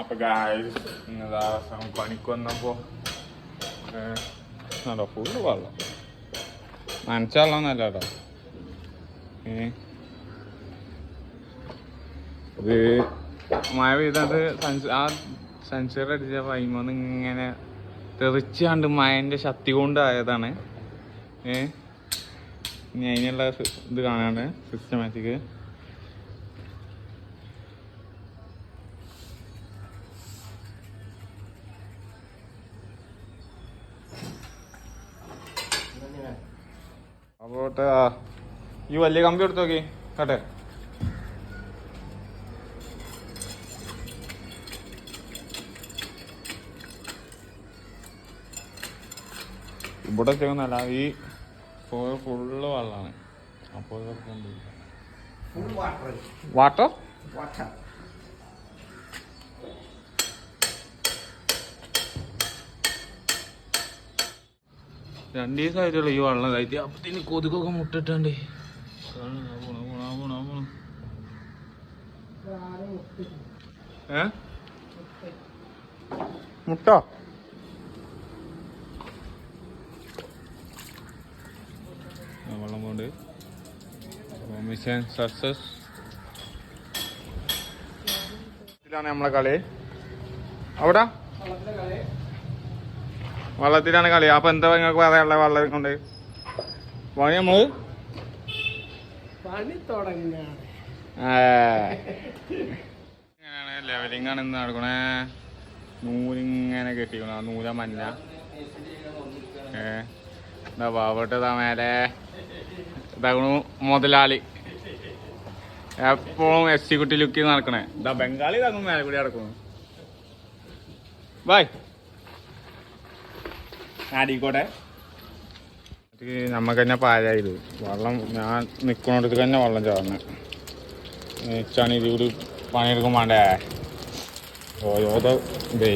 അപ്പൊ ഗായസ് ഇന്നതാ പണിക്ക് വന്നപ്പോ അതോ ഫുള്ള് വെള്ളം? നനച്ച വെള്ളമൊന്നല്ല കേട്ടോ ഇത് മഴ പെയ്തത് ആ സെൻസർ അടിച്ച പൈമന്ന് ഇങ്ങനെ തെറിച്ചാണ്ട് മഴന്റെ ശക്തി കൊണ്ടായതാണ്. ഏ ഇനി അതിനുള്ള ഇത് കാണാണ്ട് സിസ്റ്റമാറ്റിക് അപ്പോട്ടെ ഈ വലിയ കമ്പി എടുത്ത് നോക്കി. കേട്ടെ. ഇവിടെ ചെയ്യുന്നല്ല ഈ ഫുള്ള് വെള്ളമാണ്. അപ്പോൾ വാട്ടർ വാട്ടർ രണ്ട് ദിവസമായിട്ടുള്ള ഈ വെള്ളം കഴിച്ച് അപ്പത്തിന് കൊതുകൊക്കെ മുട്ടിട്ടുണ്ട്. ഏ? മുട്ട? വെള്ളം കൊണ്ട് മിഷൻ സക്സസ് ഇതിലാണ് നമ്മളെ കളി. അവിടെ? വള്ളത്തിലാണ് കളി. അപ്പൊ എന്താ നിങ്ങൾക്ക് പറയാനുള്ള വള്ളം കൊണ്ട്? പണി നമ്മൾ? പണി തുടങ്ങുകയാണ് എങ്ങനെയാണ് ലെവലിംഗ് ആണ് ഇന്ന് നടക്കണേ. നൂലിങ്ങനെ കെട്ടിക്കണ. ആ നൂല മഞ്ഞ. ഏ. എന്താ പാവട്ടതാ മേലെ. ഇതാകണു മുതലാളി. എപ്പോഴും എസ് സി കുട്ടി ലുക്കി നടക്കണേ. ഇതാ ബംഗാളി ഇതാകും മേലെ കൂടി നടക്കുന്നു ബൈ ആടിക്കോട്ടെ. നമ്മക്ക് തന്നെ പാലായത് വെള്ളം ഞാൻ നിക്കണോടത്ത് തന്നെ വെള്ളം ചേർന്ന് ചണി ഇതിലൂടെ പണിയെടുക്കും വേണ്ടേ? ഓരോതോ ഇതേ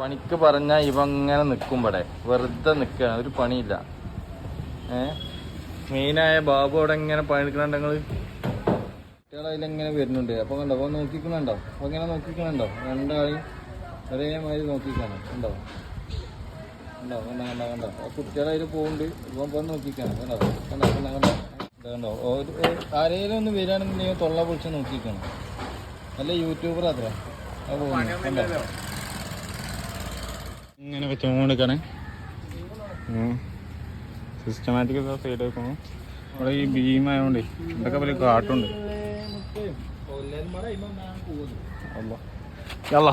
പണിക്ക് പറഞ്ഞാൽ ഇവ ഇങ്ങനെ നിൽക്കും ഇവിടെ. വെറുതെ നിൽക്കുകയാണ് ഒരു പണിയില്ല. ഏ? മെയിനായ ബാബു അവിടെ ഇങ്ങനെ പണിയെടുക്കണുണ്ട് നിങ്ങൾ? കുട്ടികൾ അതിലെങ്ങനെ വരുന്നുണ്ട്? അപ്പൊ കണ്ടോ? അപ്പോൾ നോക്കിക്കണുണ്ടോ? അപ്പൊ ഇങ്ങനെ നോക്കിക്കണുണ്ടോ? രണ്ടാളെയും ഒരേമാതിരി നോക്കിക്കാണോ. കണ്ടോ? കണ്ടോ? കണ്ടോ കണ്ടോ കണ്ടോ? പോകുന്നുണ്ട് ഇപ്പം നോക്കിക്കാണ്. കണ്ടോ? കണ്ടോ? കണ്ടോ? കണ്ടോ? കണ്ടോ? ഒരു ആരെങ്കിലും ഒന്ന് വരികയാണെന്നുണ്ടെങ്കിൽ തൊള്ള പൊളിച്ച് നോക്കിക്കണം. നല്ല യൂട്യൂബർ അത്ര. ഇങ്ങനെ വെച്ചുകൊണ്ടിരിക്കണേ സിസ്റ്റമാറ്റിക് സൈഡ് വെക്കണം അവിടെ ഈ ഭീം ആയതുകൊണ്ട് ഇതൊക്കെ വലിയ കാട്ടുണ്ട്. അല്ല യല്ല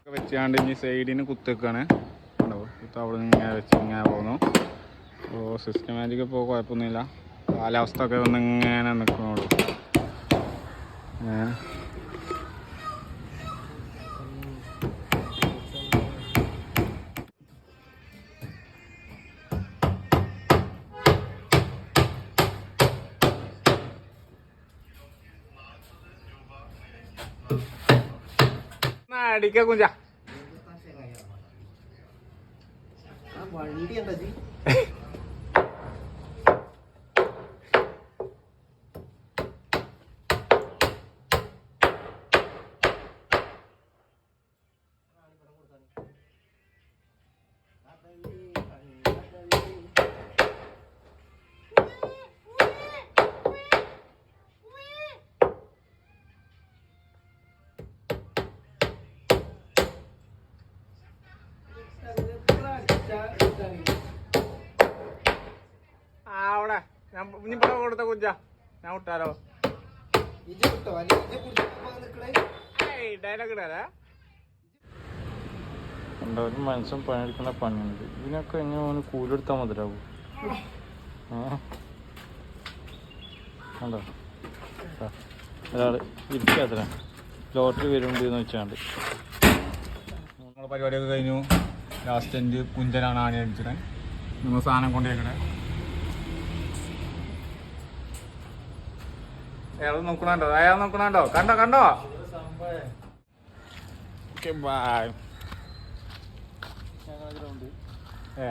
ഒക്കെ വെച്ചാണ്ട് ഇനി സൈഡിന് കുത്തിക്കാണ് കുത്ത് അവിടെ നിന്ന് ഇങ്ങനെ വെച്ച് ഇങ്ങനെ പോകുന്നു. അപ്പോൾ സിസ്റ്റമാറ്റിക് ഇപ്പോൾ കുഴപ്പമൊന്നുമില്ല. കാലാവസ്ഥ ഒക്കെ ഒന്ന് ഇങ്ങനെ നിൽക്കണുള്ളൂ. അടിക്ക കുഞ്ച. വണ്ടി എന്താ അവിടെ. ഞാൻ ഇനി ഇവിടെ കൊടുത്ത കുഞ്ച. ഞാൻ വിട്ടാലോ? ഡയലോഗ് ഇടാലേ ഒരു മനുഷ്യൻ പണിയെടുക്കുന്ന പണിയുണ്ട്. ഇതിനൊക്കെ എങ്ങനെ ഓന് കൂലെടുത്താൽ മുതലാവും. കണ്ടോ? ദാ, ഒരാൾ ഇരിക്കാത്ര ലോട്ടറി വരുന്നുണ്ട് എന്ന് വെച്ചാണ്ട്. നമ്മളെ പരിപാടിയൊക്കെ കഴിഞ്ഞു. ലാസ്റ്റ് എന്റെ കുഞ്ചനാണ് ആണി അടിച്ചത്. നിങ്ങൾ സാധനം കൊണ്ടുപോയിക്കണേ. അയാൾ നോക്കണുണ്ടോ? അയാൾ നോക്കണുണ്ടോ? കണ്ടോ കണ്ടോ? ഓക്കെ ബൈ ഏ